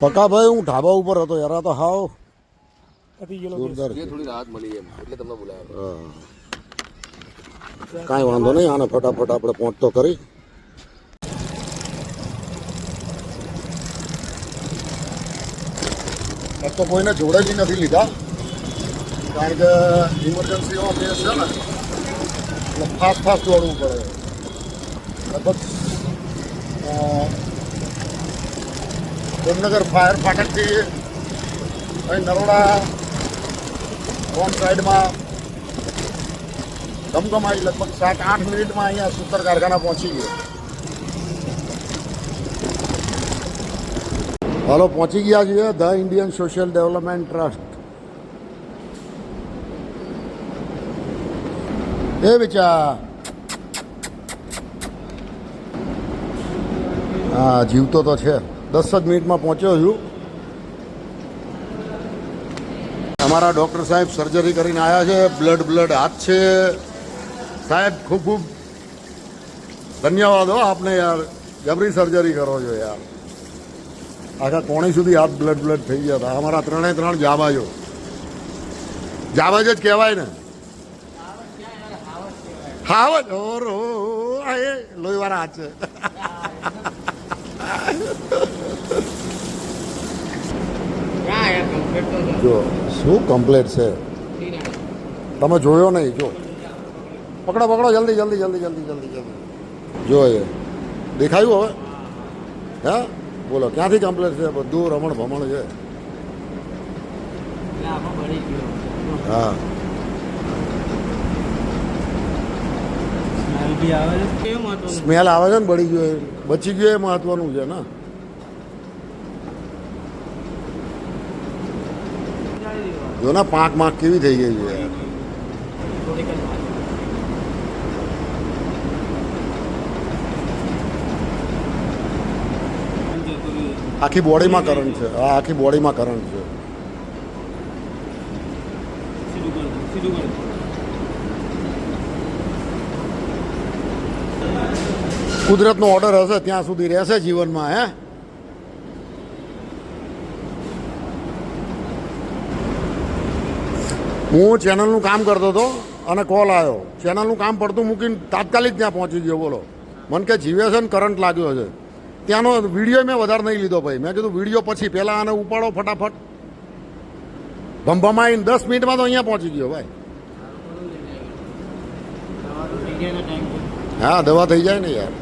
પકાભાઈ હું ઢાબા ઉપર હતો યાર આ તો હાવ પતી ગયેલો જોરદાર એ છે થોડી રાહત મળી એમ એટલે તમને બોલાવ્યો હા. કાંઈ વાંધો નહીં આને ફટાફટ આપણે પહોંચતો કરી એક તો કોઈને જોડે જ નથી લીધા કારણ કે ઇમરજન્સીનો કેસ છે ને એટલે ફાસ્ટ ફાસ્ટ દોડવું પડે લગભગ અ, જામનગર ફાયર ફાટકથી અહીં નરોડા રોંગ સાઈડમાં ધમધમાઈ લગભગ સાત આઠ મિનિટમાં અહીંયા સૂતર કારખાના પહોંચી ગયો હાલો પહોંચી ગયા છીએ the Indian social development trust એ વિચાર હા જીવતો તો છે દસ જ મિનિટમાં પહોંચ્યો છું. અમારા ડૉક્ટર સાહેબ સર્જરી કરીને આવ્યા છે. બ્લડ બ્લડ હાથ છે. સાહેબ, ખૂબ ખૂબ ધન્યવાદ હો, આપને યાર. જબરી સર્જરી કરો છો યાર. આખા કોણી સુધી હાથ બ્લડ બ્લડ થઈ ગયા હતા. અમારા ત્રણે ત્રણ જાબાજો. જાબાજ જ કહેવાય ને. હાવજ ઓરો લોહીવાળા હાથ છે. જો શું કમ્પ્લેટ છે? તમે જોયો નહીં જો. પકડો પકડો જલ્દી જલ્દી જલ્દી જલ્દી જલ્દી જલ્દી. જો એ. દેખાયું હવે? હે? બોલો ક્યાંથી કમ્પ્લેટ છે? બધું રમણ ભમણ છે. હા. સ્મેલ આવે છે? ને બળી ગયો. બચી ગયો એ મહત્વનું છે ને. જો ને, પાંખ પાંખ કેવી થઈ ગઈ છે આખી બોડીમાં કરંટ છે. હા, આખી બોડીમાં કરંટ છે. કુદરતનો ઓર્ડર હશે ત્યાં સુધી રહેશે જીવનમાં, હે? હું ચેનલનું કામ કરતો હતો અને કોલ આવ્યો. ચેનલનું કામ પડતું મૂકીને તાત્કાલિક ત્યાં પહોંચી ગયો, બોલો. મને કે જીવે છે ને કરંટ લાગ્યો છે. ત્યાંનો વીડિયો મેં વધારે નહીં લીધો ભાઈ. મેં કીધું, વીડિયો પછી પહેલાં આને ઉપાડો ફટાફટ. ભમભમાઈને દસ મિનિટમાં તો અહીંયા પહોંચી ગયો ભાઈ. હા, દવા થઈ જાય ને યાર.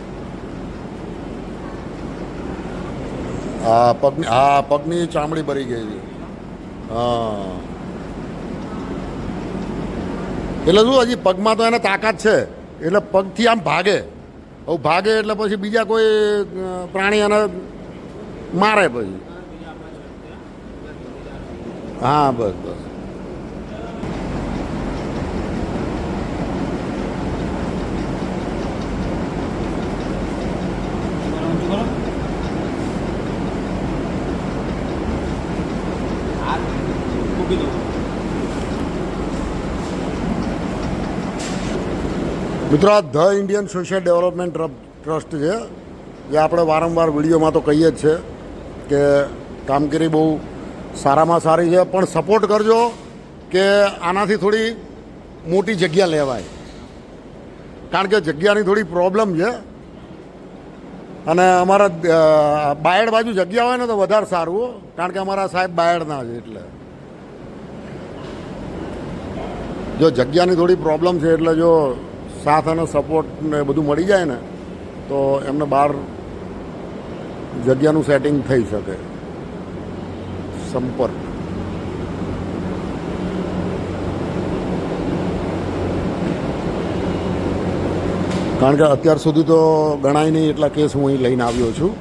હા પગની હા પગની ચામડી ભરી ગઈ છે. હા. એટલે શું, હજી પગમાં તો એને તાકાત છે. એટલે પગથી આમ ભાગે. હવે ભાગે એટલે પછી બીજા કોઈ પ્રાણી એને મારે પછી. હા, બસ બસ. મિત્રો આ the Indian social development trust છે, જે આપણે વારંવાર વિડીયોમાં તો કહીએ જ છે કે કામગીરી બહુ સારામાં સારી છે, પણ સપોર્ટ કરજો કે આનાથી થોડી મોટી જગ્યા લેવાય. કારણ કે જગ્યાની થોડી પ્રોબ્લેમ છે અને અમારા બાયડ બાજુ જગ્યા હોય ને તો વધારે સારું કારણ કે અમારા સાહેબ બાયડના છે એટલે. જો જગ્યાની થોડી પ્રોબ્લેમ છે એટલે જો સાથ અને સપોર્ટ ને બધું મળી જાય ને, તો એમને બહાર જગ્યાનું સેટિંગ થઈ શકે. સંપર્ક. કારણ કે અત્યાર સુધી તો ગણાય નહીં એટલા કેસ હું અહીં લઈને આવ્યો છું.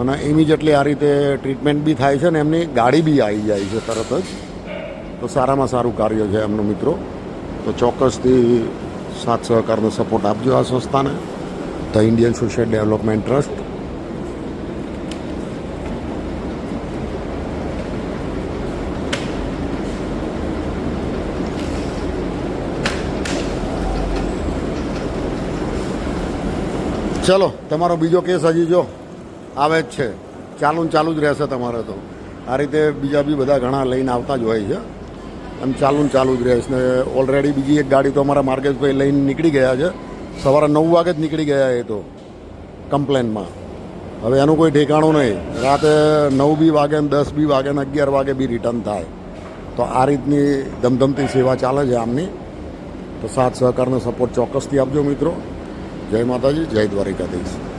અને ઇમિજિએટલી આ રીતે ટ્રીટમેન્ટ બી થાય છે ને, એમની ગાડી બી આવી જાય છે તરત જ. તો સારામાં સારું કાર્ય છે એમનું મિત્રો. તો ચોક્કસથી સાથ સહકારનો સપોર્ટ આપજો આ સંસ્થાને. The Indian social development trust ચલો, તમારો બીજો કેસ હજી જો આવે જ છે. ચાલુ ચાલુ જ રહેશે તમારે તો. આ રીતે બીજા બી બધા ઘણા લઈને આવતા જ હોય છે. એમ ચાલુ ચાલુ જ રહેશે ને ઓલરેડી બીજી એક ગાડી તો અમારા માર્કેશભાઈ લઈને નીકળી ગયા છે. સવારે નવ વાગે જ નીકળી ગયા એ તો, કમ્પ્લેનમાં. હવે એનું કોઈ ઠેકાણું નહીં. રાતે નવ બી વાગે ને દસ બી વાગે ને અગિયાર વાગે બી રિટર્ન થાય. તો આ રીતની ધમધમતી સેવા ચાલે છે આમની. તો સાથ સહકારનો સપોર્ટ ચોક્કસથી આપજો મિત્રો. જય માતાજી, જય દ્વારિકાધીશ.